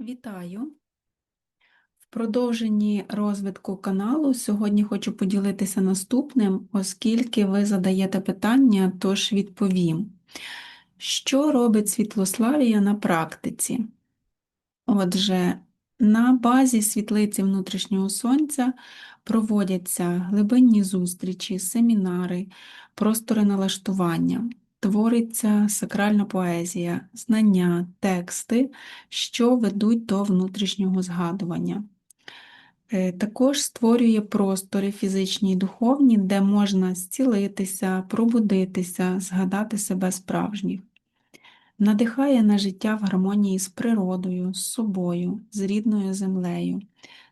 Вітаю! В продовженні розвитку каналу сьогодні хочу поділитися наступним, оскільки ви задаєте питання, тож відповім. Що робить Світлославія на практиці? Отже, на базі світлиці внутрішнього сонця проводяться глибинні зустрічі, семінари, простори налаштування, твориться сакральна поезія, знання, тексти, що ведуть до внутрішнього згадування. Е, Також створює простори фізичні і духовні, де можна зцілитися, пробудитися, згадати себе справжніх. Надихає на життя в гармонії з природою, з собою, з рідною землею,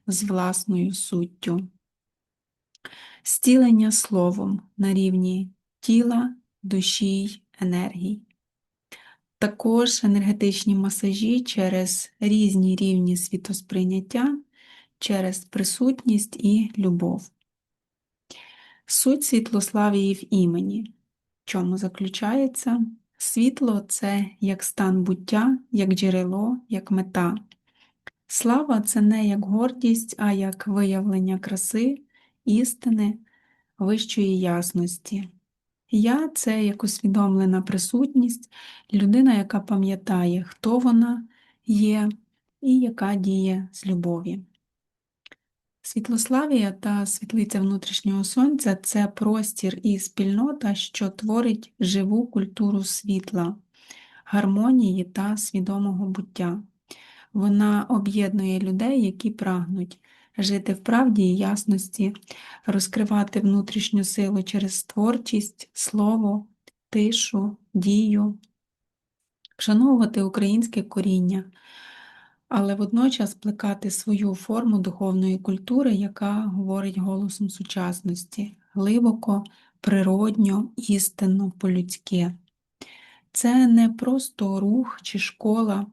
з власною суттю. Стілення словом на рівні тіла, душі енергій. Також енергетичні масажі через різні рівні світосприйняття, через присутність і любов. Суть світлославії в імені. В чому заключається? Світло це як стан буття, як джерело, як мета. Слава це не як гордість, а як виявлення краси, істини, вищої ясності. Я це як усвідомлена присутність, людина, яка пам'ятає, хто вона є і яка діє з любові. Світлославія та світлиця внутрішнього сонця це простір і спільнота, що творить живу культуру світла, гармонії та свідомого буття. Вона об'єднує людей, які прагнуть жити в правді і ясності, розкривати внутрішню силу через творчість, слово, тишу, дію, вшановувати українське коріння, але водночас плекати свою форму духовної культури, яка говорить голосом сучасності, глибоко, природньо, істинно, по-людськи. Це не просто рух чи школа,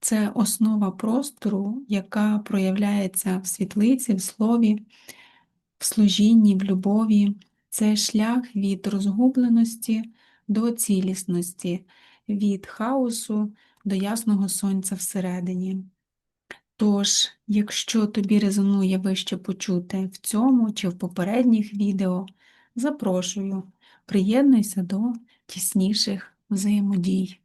це основа простору, яка проявляється в світлиці, в слові, в служінні, в любові. Це шлях від розгубленості до цілісності, від хаосу до ясного сонця всередині. Тож, якщо тобі резонує вище почути в цьому чи в попередніх відео, запрошую, приєднуйся до тісніших взаємодій.